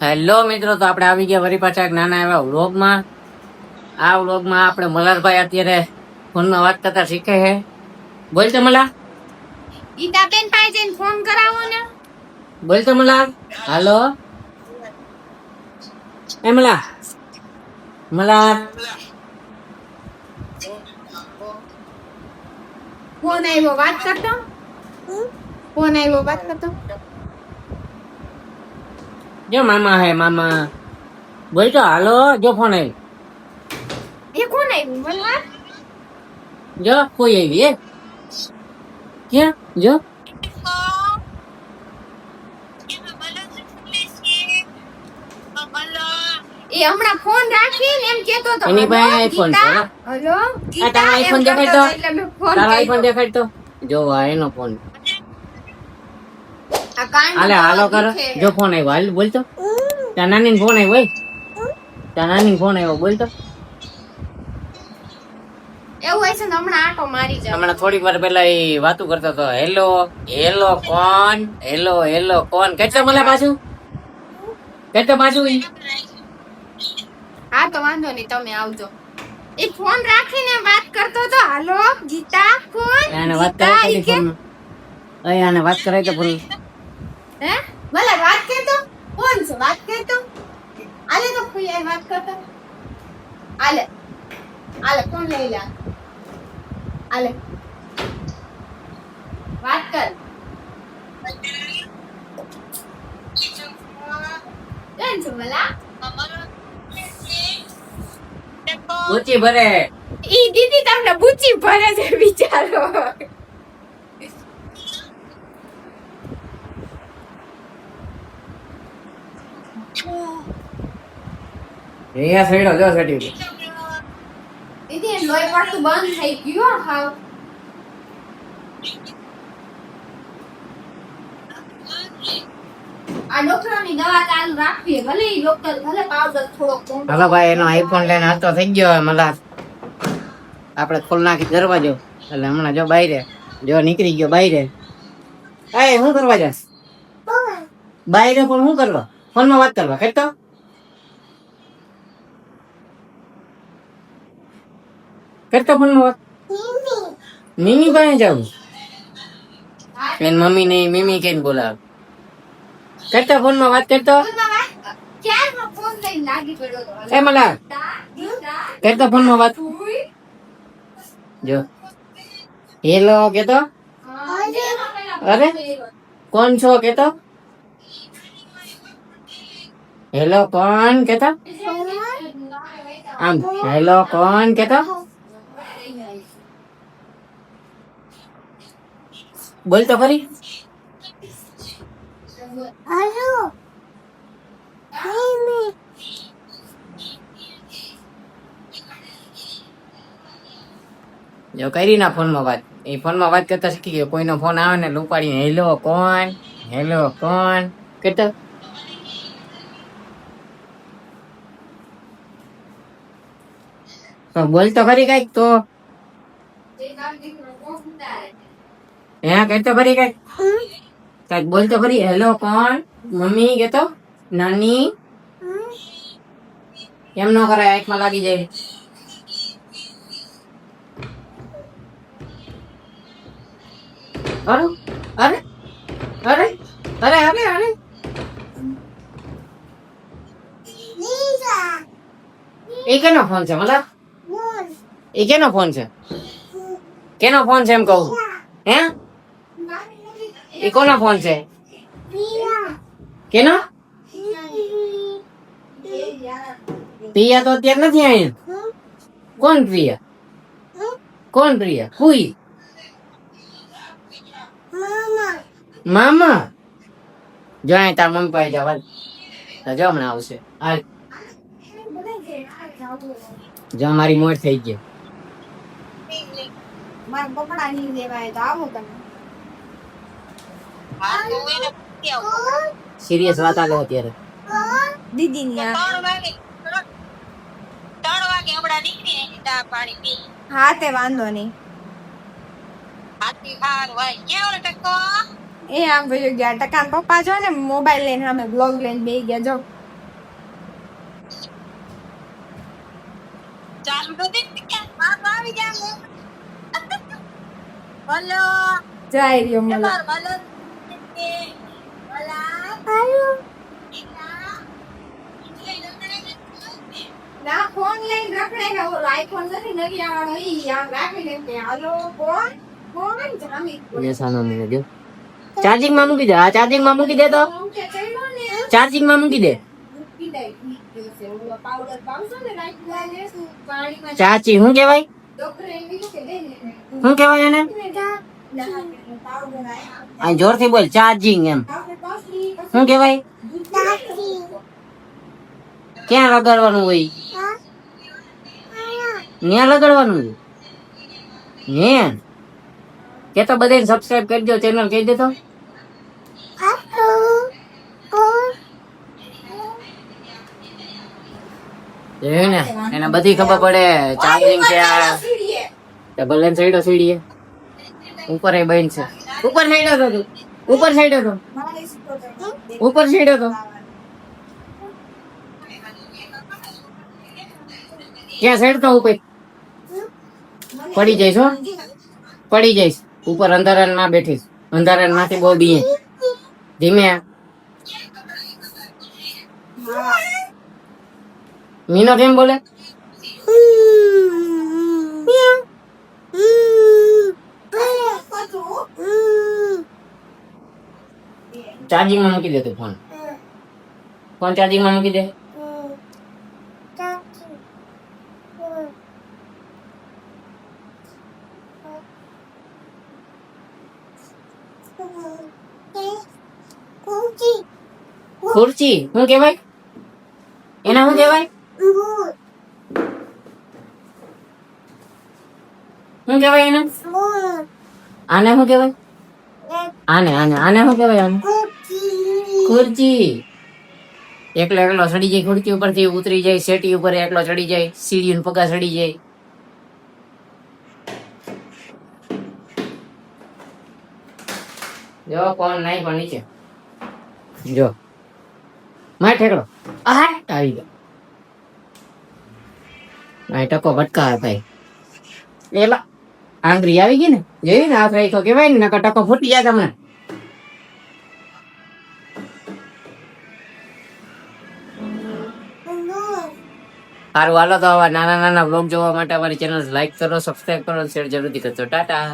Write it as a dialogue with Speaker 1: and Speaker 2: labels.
Speaker 1: Hello મિત્રો તો આપણે આવી ગયા વરી પાછા એક નાના એવા વ્લોગમાં આ વ્લોગમાં આપણે મલારભાઈ અત્યારે ફોનમાં વાત કરતા શીખે છે. બોલ તો મલા
Speaker 2: ઈતાબેન પાસે ફોન કરાવો ને.
Speaker 1: બોલ તો મલા હાલો એ મલા મલા
Speaker 2: ફોન આવ્યો વાત કરતો? ફોન આવ્યો વાત કરતો?
Speaker 1: જો મામા હે મામા. બોલ તો હાલો જો ફોન આવી
Speaker 2: એ કોણ આવ્યું બોલ
Speaker 1: જો કોઈ આવી એ? ક્યાં? જો.
Speaker 2: એ હમણાં ફોન રાખીને એમ કેતો હતો
Speaker 1: એની પાસે આઈફોન છે,
Speaker 2: ગીતા?
Speaker 1: આ તારો
Speaker 2: એમ
Speaker 1: દેખાડતો? તારો આઈફોન દેખાડતો? જો આ એનો ફોન
Speaker 2: કાંડ
Speaker 1: હાલે કરો. જો ફોન આવ્યો હાલ બોલ તો. ત્યાં નાની ફોન આવ્યો ત્યાં નાની ફોન આવ્યો બોલ તો.
Speaker 2: એવું હશે ને હમણાં આટો મારી જાવ
Speaker 1: હમણાં થોડીક વાર પહેલા એ વાતું કરતો હતો હેલો હેલો કોણ? હેલો હેલો કોણ? કેટલા મળે પાછું? કેટલા પાછું ઈ?
Speaker 2: હા તો વાંધો નહીં તમે આવજો. એ ફોન રાખીને વાત કરતો તો હાલો ગીતા કોણ?
Speaker 1: આને વાત કરાય તો ફોન આને વાત કરાય તો ફોન
Speaker 2: હે? ભલે વાત કરતો કોણ છે? વાત કરતો આલે તો કોઈ આ વાત કરતો. આલે. આલે કોણ લઈ લે? આલે. વાત કર. કેમ છો ભલા?
Speaker 1: બુચી ભરે.
Speaker 2: ઈ દીદી તમને બુચી ભરે છે વિચારો.
Speaker 1: અહીંયા સડ્યો જો સેટી
Speaker 2: દીદી લોહી પડતું બંધ થઈ ગયું હાવ. આ ડોક્ટરની દવા ચાલુ રાખવી ભલે ડોક્ટર ભલે પાવડર થોડોક મોંઘો
Speaker 1: ભાઈ એનો આઈફોન લઈને હાલતો થઈ ગયો મલા આપણે ખોલ નાખી દરવાજો. એટલે હમણાં જો બાયરે જો નીકળી ગયો બાયરે. એ શું કરવા જાસ? બાયરે પણ શું કરવા? ફોનમાં વાત કરવા કરતો? કરતો ફોનમાં વાત? મીમી પાસે જાઉં? એન મમ્મી નહીં મીમી કઈને બોલાવ. કરતો ફોનમાં વાત કરતો?
Speaker 2: ફોન
Speaker 1: એ મલા કરતો ફોનમાં વાત? જો. હેલો કેતો? અરે? કોણ છો કેતો? હેલો કોણ કેતો? આમ હેલો કોણ કેતો? બોલ તો ખરી જો કરી ના. ફોનમાં વાત. એ ફોનમાં વાત કરતા શીખી ગયો. કોઈનો ફોન આવે ને ઉપાડીને હેલો કોણ? હેલો કોણ? કેતો. બોલ તો ખરી કંઈક તો. હે કહેતો ખરી કઈ? કંઈક બોલતો ખરી હેલો કોણ? મમ્મી કેતો નાની? કેમ ન કરાય, આંખમાં લાગી જાય. અરે અરે અરે અરે અરે અરે એ કેનો ફોન છે, મતલબ? એ કેનો ફોન છે? કેનો ફોન છે એમ કહું? હે? એ કોનો ફોન છે? કેનો? પ્રિયા તો અત્યારે નથી અહીંયા કોણ પ્રિયા? કોણ પ્રિયા? કુઈ મામા. જો અહીં તાર મમ્મી પાસે જવા તો જો હમણાં આવશે. હાલ. જો મારી મોડ થઈ ગઈ.
Speaker 2: મારા કપડા નહીં લેવાય તો આવો તમે.
Speaker 1: સિરિયસ વાત આલે અત્યારે.
Speaker 2: દીદી ની
Speaker 3: ત્રણ વાગે હમણાં નીકળી પાણી પી.
Speaker 2: હા તે વાંધો નહીં. પપ્પા જો ને મોબાઈલ લઈને અમે બ્લોગ લઈને બે ગયા જો.
Speaker 3: ચાલુ
Speaker 2: તો રહ્યો ના ફોન લઈને રખડે કે ઓલો આઈફોન નથી નવી આવવાનો ઈ આમ રાખીને કે હાલો ફોન ફોન જ રમી
Speaker 1: ને સાનો મને જો ચાર્જિંગમાં મૂકી દે આ ચાર્જિંગમાં મૂકી દે તો. ચાર્જિંગમાં મૂકી દે. ચાચી શું કહેવાય?
Speaker 2: ડોક્ટરે એમ કીધું કે લઈ લે
Speaker 1: શું કેવાય એને? જોરથી બોલ ચાર્જિંગ એમ. શું કહેવાય? ક્યાં લગાડવાનું હોય? ત્યાં લગાડવાનું હે કે તો બધાને સબસ્ક્રાઇબ કરી દો ચેનલ કહી દેતો. ને એને બધી ખબર પડે ચાર્જિંગ છે આ. ભલે સાઈડો સીડીએ. ઉપર એ બહેન છે. ઉપર સાઈડો તો તું. ઉપર સાઈડો તો ઉપર સાઈડો તો ક્યાં સાઈડ તો ઉપર પડી જઈશ હો. પડી જઈશ. ઉપર અંધારા ના બેઠીશ. અંધારા માંથી બહુ બીએ. ધીમે મીનો કેમ બોલે? ચાર્જિંગ માં મૂકી દે તું ફોન. ફોન ચાર્જિંગમાં મૂકી દે. ખુરચી શું કહેવાય? એના શું કહેવાય? શું કહેવાય એને? આને શું કહેવાય? આને આને આને શું કહેવાય આને? ખુરચી. એકલો એકલો ચડી જાય, ખુરચી ઉપરથી ઉતરી જાય સેટી ઉપર એકલો ચડી જાય સીડી પગા ચડી જાય. જો, કોણ નહીં પણ નીચે. જો. માર ઠેકડો. આ આવી ગયો. આ ટકો ભટકા ભાઈ. એલા આંગરી આવી ગઈ ને? જોઈ ને હાથ તો કેવાય ને ટકો ફૂટી જાય તમને સારું હાલો તો આવા નાના નાના બ્લોગ જોવા માટે અમારી ચેનલ લાઈક કરો સબસ્ક્રાઈબ કરો શેર જરૂરથી કરજો. ટાટા.